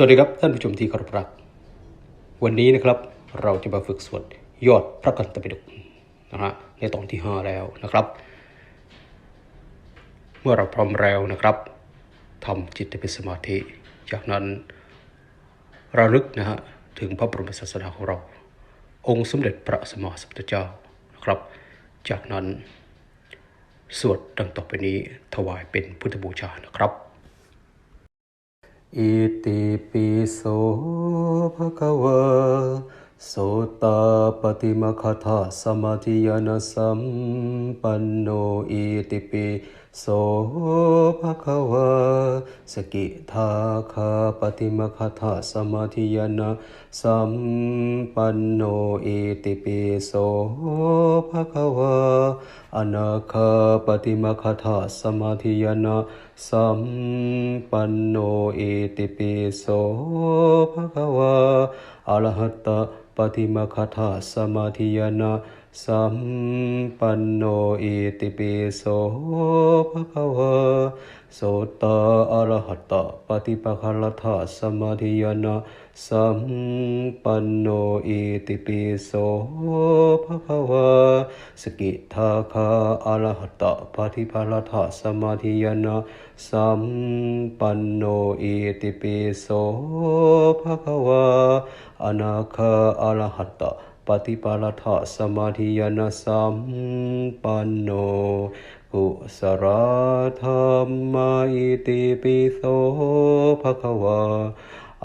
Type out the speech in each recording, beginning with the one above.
สวัสดีครับท่านผู้ชมที่เคารพรัก วันนี้นะครับเราจะมาฝึกสวดยอดพระกันตปิฎกนะฮะในตอนที่ 5 แล้วนะครับ เมื่อเราพร้อมแล้วนะครับทำจิตเป็นสมาธิ จากนั้นระลึกนะฮะถึงพระบรมศาสดาของเรา องค์สมเด็จพระสัมมาสัมพุทธเจ้านะครับ จากนั้นสวดดังต่อไปนี้ถวายเป็นพุทธบูชานะครับ อิติปิโสภะคะวะโสตาปฏิมคทาสมาธิยานสัมปันโนอิติปิโสภะคะวะ สกิทาคาปฏิมคาถาสมาธิยานาสัมปันโนอิติปิโสภะคะวะอนาคาปฏิมคาถาสมาธิยานาสัมปันโนอิติปิโสภะคะวะอรหะตะปฏิมคาถาสมาธิยานา สัมปันโนอิติปิโสภะคะวะโสตาอะระหะตะปฏิปะคะลถาสมาธิยานาสัมปันโนอิติปิโสภะคะวะสกิทาคาอะระหะตะปฏิปะลถาสมาธิยานาสัมปันโนอิติปิโสภะคะวะอนาคาอะระหะตะ ปฏิปาลถสมาธิยานาสัมปันโนกุสราธรรมอิติปิโสภะคะวะ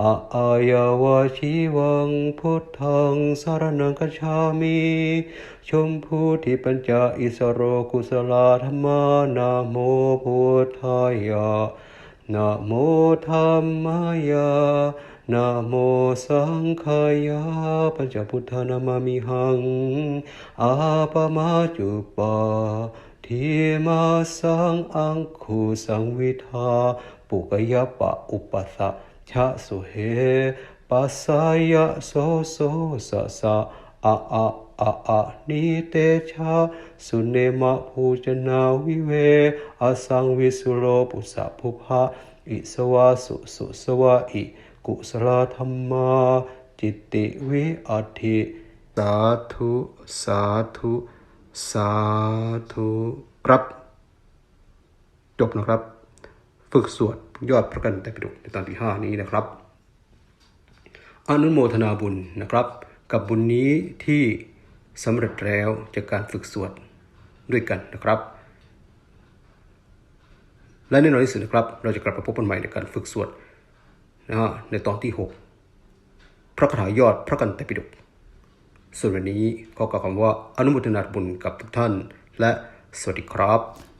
อะอายาวาชีวังพุทธังสารนังกัจฉามิชมพูทิปัญจอิสโรกุสลาธรรมานาโมพุทธายะ นะโมธรรมายานะโมสังขายาปัญจพุทธานามามิหัง อาปมาจุปาทีมาสังอังคูสังวิทาปุกยปะอุปสะชะสุเหปัสสายะโสโสสะสะ อะอะอะอะนิเตชะสุเนมะภูจนาวิเวอสังวิสุโลปุสะภุภะอิสวาสุสุสวะอิกุสลธรรมาจิตติวิอัติสาธุสาธุสาธุครับ จบนะครับ ฝึกสวดยอดพระกันแต่ปิฎกในตอนที่ 5 นี้นะครับอนุโมทนาบุญนะครับ กับบุญนี้ที่สำเร็จแล้วจากการฝึกสวดด้วยกันนะครับ และแน่นอนที่สุดนะครับ เราจะกลับมาพบกันใหม่ในการฝึกสวดนะฮะในตอนที่ 6 พระคาถายอดพระกันตปิฎกส่วนวันนี้ขอกล่าวคำว่าอนุโมทนาบุญกับทุกท่าน และสวัสดีครับ